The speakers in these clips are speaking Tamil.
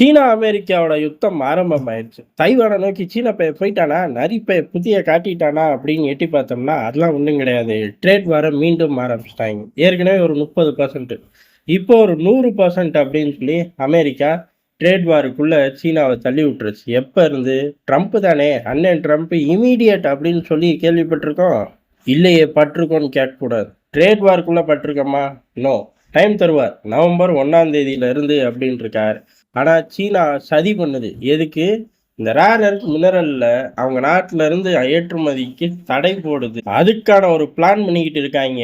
சீனா அமெரிக்காவோட யுத்தம் ஆரம்பமாயிருச்சு. தைவானை நோக்கி சீனா பைய போயிட்டானா? நரிப்பைய புதிய காட்டிட்டானா? அப்படின்னு எட்டி பார்த்தோம்னா அதெல்லாம் ஒன்றும் கிடையாது. ட்ரேட் வர மீண்டும் ஆரம்பிச்சிட்டாங்க. ஏற்கனவே ஒரு முப்பது பர்சன்ட் இப்போ ஒரு நூறு பர்சன்ட் அப்படின்னு சொல்லி அமெரிக்கா ட்ரேட் வாருக்குள்ள சீனாவை தள்ளி விட்டுருச்சு. எப்போ இருந்து? ட்ரம்ப் தானே. அண்ணன் ட்ரம்ப் இமீடியட் அப்படின்னு சொல்லி கேள்விப்பட்டிருக்கோம். இல்லையே பட்டிருக்கோன்னு கேட்கக்கூடாது. ட்ரேட் வார்க்குள்ளே பட்டிருக்கோமா? நோ. டைம் தருவார். நவம்பர் ஒன்றாம் தேதியில இருந்து அப்படின்னு இருக்கார் ஆனால் சீனா சதி பண்ணுது. எதுக்கு? இந்த ரேர் எர்த் மினரல்ல அவங்க நாட்டில இருந்து ஏற்றுமதிக்கு தடை போடுது. அதுக்கான ஒரு பிளான் பண்ணிக்கிட்டு இருக்காங்க.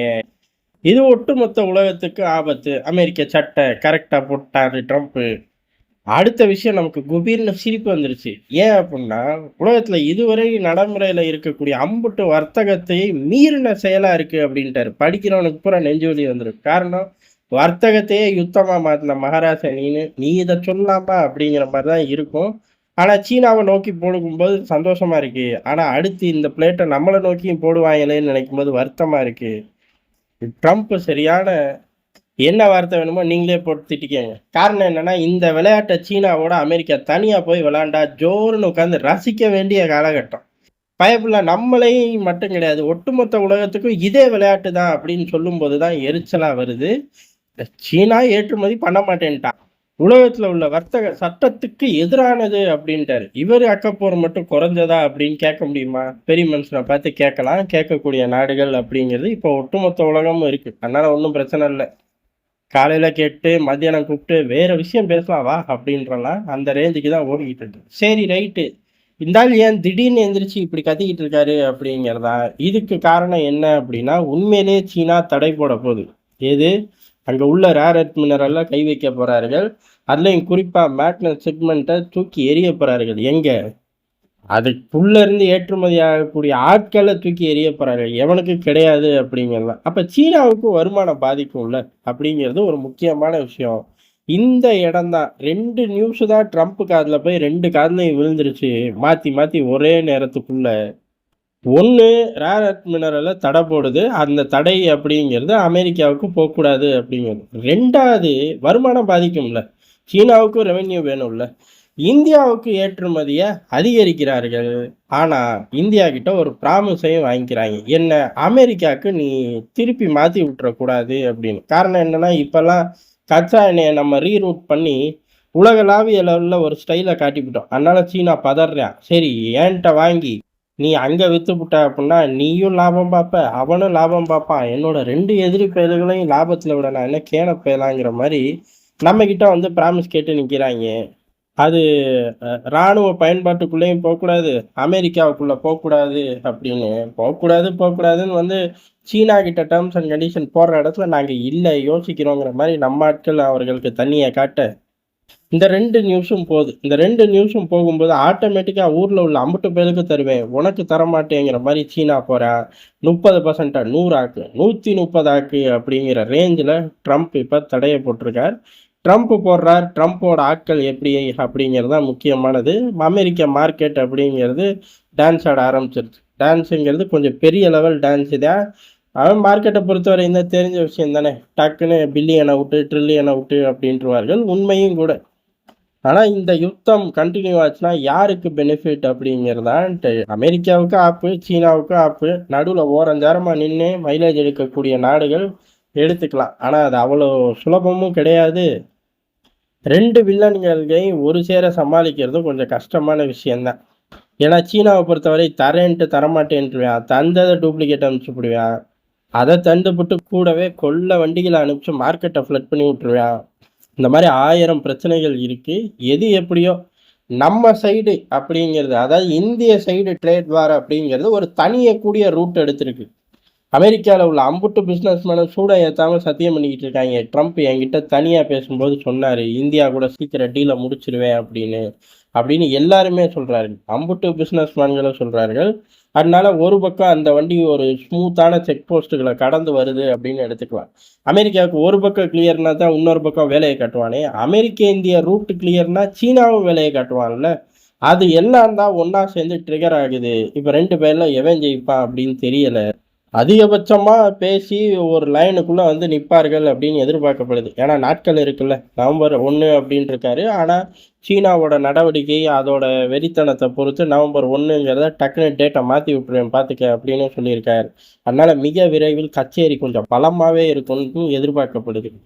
இது ஒட்டுமொத்த உலகத்துக்கு ஆபத்து. அமெரிக்க சட்டை கரெக்டாக போட்டாரு ட்ரம்ப்பு. அடுத்த விஷயம் நமக்கு குபீர்னு சிரிப்பு வந்துருச்சு. ஏன் அப்படின்னா உலகத்தில் இதுவரை நடைமுறையில் இருக்கக்கூடிய அம்புட்டு வர்த்தகத்தை மீறின செயலாக இருக்குது அப்படின்ட்டாரு. படிக்கிறவனுக்கு பூரா நெஞ்சு வலி வந்துடும் காரணம் வர்த்தகத்தையே யுத்தமா மாத்தின மகாராஜா நீனு நீ இதை சொல்லாமா அப்படிங்கிற மாதிரி தான் இருக்கும். ஆனா சீனாவை நோக்கி போடும்போது சந்தோஷமா இருக்கு. ஆனா அடுத்து இந்த பிளேட்டை நம்மளை நோக்கியும் போடுவாங்களேன்னு நினைக்கும் போது வருத்தமா இருக்கு. ட்ரம்ப் சரியான என்ன வார்த்தை வேணுமோ நீங்களே போட்டு திட்டிக்கங்க. காரணம் என்னன்னா இந்த விளையாட்டை சீனாவோட அமெரிக்கா தனியா போய் விளையாண்டா ஜோர்னு உட்காந்து ரசிக்க வேண்டிய காலகட்டம். பயப்புள்ள நம்மளையும் மட்டும் கிடையாது ஒட்டுமொத்த உலகத்துக்கும் இதே விளையாட்டு தான் அப்படின்னு சொல்லும்போது தான் எரிச்சலா வருது. சீனா ஏற்றுமதி பண்ண மாட்டேன்ட்டான். உலகத்தில் உள்ள வர்த்தக சட்டத்துக்கு எதிரானது அப்படின்ட்டாரு. இவர் அக்கப்போர் மட்டும் குறைஞ்சதா அப்படின்னு கேட்க முடியுமா? பெரிய மனுஷனை பார்த்து கேட்கலாம். கேட்கக்கூடிய நாடுகள் அப்படிங்கிறது இப்போ ஒட்டுமொத்த உலகமும் இருக்கு. அதனால ஒன்றும் பிரச்சனை இல்லை. காலையில் கேட்டு மத்தியானம் கூப்பிட்டு வேற விஷயம் பேசலாம் வா அப்படின்றலாம் அந்த ரேஞ்சுக்கு தான் ஓடிக்கிட்டு இருக்கு. சரி ரைட்டு. இந்த ஏன் திடீர்னு எந்திரிச்சு இப்படி கத்திக்கிட்டு இருக்காரு அப்படிங்கிறதா? இதுக்கு காரணம் என்ன அப்படின்னா உண்மையிலே சீனா தடை போட போகுது. எது? அங்கே உள்ள ரேர் எர்த் மினரெல்லாம் கை வைக்க போகிறார்கள் அதுலேயும் குறிப்பாக மேக்னட் செக்மெண்ட்டை தூக்கி எறிய போகிறார்கள் எங்கே? அதுக்குள்ளேருந்து ஏற்றுமதி ஆகக்கூடிய ஆட்களை தூக்கி எறிய போகிறார்கள் எவனுக்கு கிடையாது அப்படிங்கிறதான் அப்போ சீனாவுக்கு வருமானம் பாதிக்கும்ல அப்படிங்கிறது ஒரு முக்கியமான விஷயம். இந்த இடம் தான் ரெண்டு நியூஸு தான் ட்ரம்ப் காதில் போய் ரெண்டு காதலையும் விழுந்துருச்சு. மாற்றி மாற்றி ஒரே நேரத்துக்குள்ளே. ஒன்று ரேர் அர்த் மினரலை தடை போடுது. அந்த தடை அப்படிங்கிறது அமெரிக்காவுக்கு போகக்கூடாது அப்படிங்கிறது. ரெண்டாவது வருமானம் பாதிக்கும்ல. சீனாவுக்கும் ரெவென்யூ வேணும்ல. இந்தியாவுக்கு ஏற்றுமதியை அதிகரிக்கிறார்கள். ஆனால் இந்தியா கிட்ட ஒரு ப்ராமிஸையும் வாங்கிக்கிறாங்க. என்ன அமெரிக்காவுக்கு நீ திருப்பி மாற்றி விட்டுறக்கூடாது அப்படின்னு. காரணம் என்னன்னா இப்போல்லாம் கச்சா எண்ணெயை நம்ம ரீரூட் பண்ணி உலகளாவிய லெவலில் ஒரு ஸ்டைலை காட்டிவிட்டோம். அதனால் சீனா பதறான் சரி என்கிட்ட வாங்கி நீ அங்கே விற்றுப்புட்ட அப்படின்னா நீயும் லாபம் பார்ப்ப அவனும் லாபம் பார்ப்பான் என்னோட ரெண்டு எதிரி பயல்களையும் லாபத்தில் விட நான் என்ன கேன பயலாங்கிற மாதிரி நம்மக்கிட்ட வந்து ப்ராமிஸ் கேட்டு நிற்கிறாங்க அது இராணுவ ராணுவ பயன்பாட்டுக்குள்ளேயும் போகக்கூடாது அமெரிக்காவுக்குள்ளே போகக்கூடாது அப்படின்னு. போகக்கூடாது போகக்கூடாதுன்னு வந்து சீனா கிட்ட டேர்ம்ஸ் அண்ட் கண்டிஷன் போடுற இடத்துல நாங்கள் இல்லை யோசிக்கிறோங்கிற மாதிரி நம்ம ஆட்கள் அவர்களுக்கு தண்ணியை காட்ட இந்த ரெண்டு நியூஸும் போகுது இந்த ரெண்டு நியூஸும் போகும்போது ஆட்டோமேட்டிக்காக ஊரில் உள்ள அம்பட்டு பேருக்கு தருவேன். உனக்கு தரமாட்டேங்கிற மாதிரி சீனா போகிறேன் முப்பது பர்சண்ட்டாக நூறாக்கு நூற்றி முப்பதாக்கு அப்படிங்கிற ரேஞ்சில் ட்ரம்ப் இப்போ தடையை போட்டிருக்கார். ட்ரம்ப் போடுறார். ட்ரம்ப்போட ஆட்கள் எப்படி அப்படிங்கிறது தான் முக்கியமானது. அமெரிக்க மார்க்கெட் அப்படிங்கிறது டான்ஸ் ஆட ஆரம்பிச்சிருச்சு. டான்ஸுங்கிறது கொஞ்சம் பெரிய லெவல் டான்ஸ் தான். அவன் மார்க்கெட்டை பொறுத்தவரை இந்த தெரிஞ்ச விஷயம் தானே. டக்குன்னு பில்லியனை விட்டு ட்ரில்லியனை விட்டு அப்படின்றவார்கள். உண்மையும் கூட. ஆனால் இந்த யுத்தம் கண்டினியூ ஆச்சுன்னா யாருக்கு பெனிஃபிட் அப்படிங்கிறதான்ட்டு. அமெரிக்காவுக்கு ஆப்பு சீனாவுக்கு ஆப்பு நடுவில் ஓரஞ்சாரமாக நின்று மைலேஜ் எடுக்கக்கூடிய நாடுகள் எடுத்துக்கலாம். ஆனால் அது அவ்வளோ சுலபமும் கிடையாது. ரெண்டு வில்லன்களையும் ஒரு சேர சமாளிக்கிறதும் கொஞ்சம் கஷ்டமான விஷயந்தான் ஏன்னா சீனாவை பொறுத்தவரை தரேன்ட்டு தரமாட்டேன்ட்டுருவான் தந்ததை டூப்ளிகேட் அனுப்பிச்சுடுவான் அதை தந்துவிட்டு கூடவே கொள்ள வண்டிகளை அனுப்பிச்சு மார்க்கெட்டை ஃப்ளட் பண்ணி விட்டுருவேன் இந்த மாதிரி ஆயிரம் பிரச்சனைகள் இருக்கு. எது எப்படியோ நம்ம சைடு அப்படிங்கிறது அதாவது இந்திய சைடு ட்ரேட் வார் அப்படிங்கிறது ஒரு தனியக்கூடிய ரூட் எடுத்திருக்கு. அமெரிக்காவில் உள்ள அம்புட்டு பிஸ்னஸ் மேனும் சூட ஏற்றாமல் சத்தியம் பண்ணிக்கிட்டு இருக்காங்க. ட்ரம்ப் என்கிட்ட தனியாக பேசும்போது சொன்னார் இந்தியா கூட சீக்கிரம் டீலை முடிச்சிருவேன் அப்படின்னு. அப்படின்னு எல்லாருமே சொல்கிறாரு அம்புட்டு பிஸ்னஸ் மேன்களும் சொல்கிறார்கள் அதனால ஒரு பக்கம் அந்த வண்டி ஒரு ஸ்மூத்தான செக் போஸ்ட்டுகளை கடந்து வருது அப்படின்னு எடுத்துக்கலாம். அமெரிக்காவுக்கு ஒரு பக்கம் கிளியர்னா தான் இன்னொரு பக்கம் வேலையை காட்டுவானே. அமெரிக்க இந்திய ரூட் கிளியர்னா சீனாவும் வேலையை காட்டுவான்ல. அது எல்லாம் தான் ஒன்றா சேர்ந்து ட்ரிகர் ஆகுது. இப்போ ரெண்டு பேரில் எவன் ஜெயிப்பான் அப்படின்னு தெரியலை. அதிகபட்சமாக பேசி ஒரு லைனுக்குள்ளே வந்து நிற்பார்கள் அப்படின்னு எதிர்பார்க்கப்படுது. ஏன்னா நாட்கள் இருக்குல்ல. நவம்பர் ஒன்று அப்படின்னு இருக்காரு. ஆனால் சீனாவோட நடவடிக்கை, அதோட வெறித்தனத்தை பொறுத்து நவம்பர் ஒன்றுங்கிறத டக்குனு டேட்டை மாற்றி விட்டுருவேன் பார்த்துக்க அப்படின்னு சொல்லியிருக்காரு. அதனால் மிக விரைவில் கச்சேரி கொஞ்சம் பலமாகவே இருக்கும்னு எதிர்பார்க்கப்படுது.